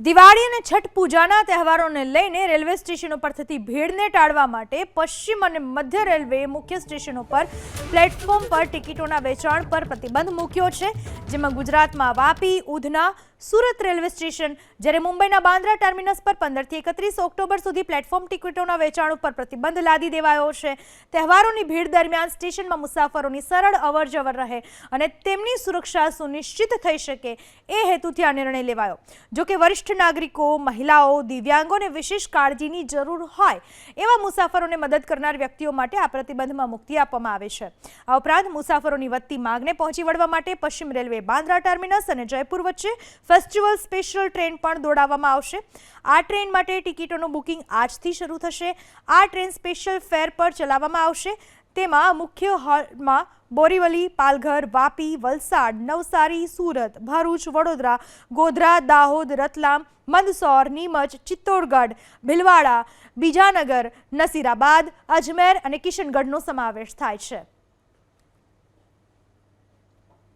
દિવાળી અને છઠ પૂજાના તહેવારોને લઈને રેલવે સ્ટેશનો પર થતી ભીડને ટાળવા માટે પશ્ચિમ અને મધ્ય રેલવે મુખ્ય સ્ટેશનો પર પ્લેટફોર્મ પર ટિકિટોના વેચાણ પર પ્રતિબંધ મૂક્યો છે, જેમાં ગુજરાતમાં વાપી, ઉધના સુરત રેલવે સ્ટેશન, જ્યારે મુંબઈના બાંદ્રા ટર્મિનસ પર પંદરથી એકત્રીસ ઓક્ટોબર સુધી પ્લેટફોર્મ ટિકિટોના વેચાણ ઉપર પ્રતિબંધ લાદી દેવાયો છે. તહેવારોની ભીડ દરમિયાન સ્ટેશનમાં મુસાફરોની સરળ અવર જવર રહે અને તેમની સુરક્ષા સુનિશ્ચિત થઈ શકે એ હેતુથી આ નિર્ણય લેવાયો. જો કે વરિષ્ઠ નાગરિકો, મહિલાઓ, દિવ્યાંગોને વિશેષ કાળજીની જરૂર હોય એવા મુસાફરોને મદદ કરનાર વ્યક્તિઓ માટે આ પ્રતિબંધમાં મુક્તિ આપવામાં આવે છે. આ ઉપરાંત મુસાફરોની વધતી માંગને પહોંચી વળવા માટે પશ્ચિમ રેલવે બાંદ્રા ટર્મિનસ અને જયપુર વચ્ચે ફેસ્ટિવલ સ્પેશિયલ ટ્રેન પણ દોડાવવામાં આવશે. આ ટ્રેન માટે ટિકિટોનું બુકિંગ આજથી શરૂ થશે. આ ટ્રેન સ્પેશિયલ ફેર પર ચલાવવામાં આવશે. તેમાં મુખ્ય હોલમાં બોરીવલી, પાલઘર, વાપી, વલસાડ, નવસારી, સુરત, ભરૂચ, વડોદરા, ગોધરા, દાહોદ, રતલામ, મંદસૌર, નીમચ, ચિત્તોડગઢ, ભીલવાડા, બીજાનગર, નસીરાબાદ, અજમેર અને કિશનગઢનો સમાવેશ થાય છે.